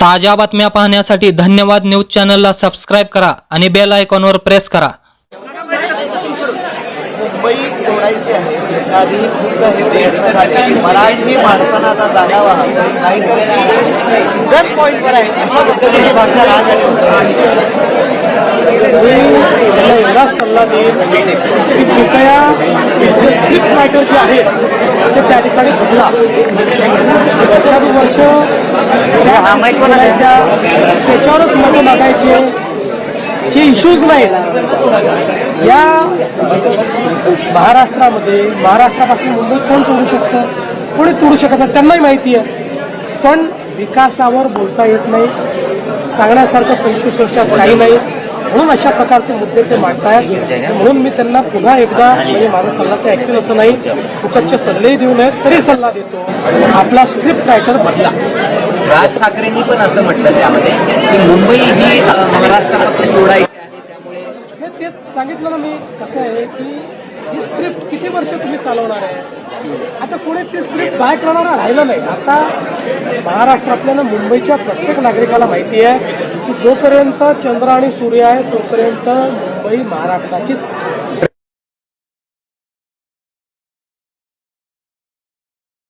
ताज्या बातम्या पाहण्यासाठी धन्यवाद न्यूज चॅनलला सबस्क्राईब करा आणि बेल आयकॉनवर प्रेस करा. मुंबई तोडायची आहे. याच्या आधी खूप हे प्रयत्न झाले मराठी माणसांना आता जागावा नाहीतर गन पॉईंटवर आहे. अशा पद्धतीची भाषा राज मी त्याला एवढाच सल्ला देईन की कृपया जे स्क्रिप्ट रायटर जे आहेत ते त्या ठिकाणी बदला वर्षानुवर्ष हा माईक पण आहे. त्याच्या- त्याच्यावरच मतं बघायचे. जे इश्यूज नाहीत या महाराष्ट्रामध्ये महाराष्ट्रापासून मुंबई कोण तोडू शकतं? कोणी तोडू शकत? नाही त्यांनाही माहिती आहे. पण विकासावर बोलता येत नाही. सांगण्यासारखं पंचवीस वर्षात काही नाही. म्हणून अशा प्रकारचे मुद्दे ते मांडतायत. म्हणून मी त्यांना पुन्हा एकदा म्हणजे माझा सल्ला ते ऐकतील असं नाही. फुकटचे सल्लेही देऊ नयेत तरी सल्ला देतो. आपला स्क्रिप्ट रायटर बदला. राज ठाकरेंनी पण असं म्हटलं त्यामध्ये की मुंबई ही महाराष्ट्रापासून जोडायची आहे त्यामुळे हे तेच सांगितलं ना मी कसं आहे की ही स्क्रिप्ट किती वर्ष तुम्ही चालवणार आहे? आता कोणी ती स्क्रिप्ट बाय करणारा राहिलं नाही. आता महाराष्ट्रातल्या ना मुंबईच्या प्रत्येक नागरिकाला माहिती आहे की जोपर्यंत चंद्र आणि सूर्य आहे तोपर्यंत मुंबई महाराष्ट्राचीच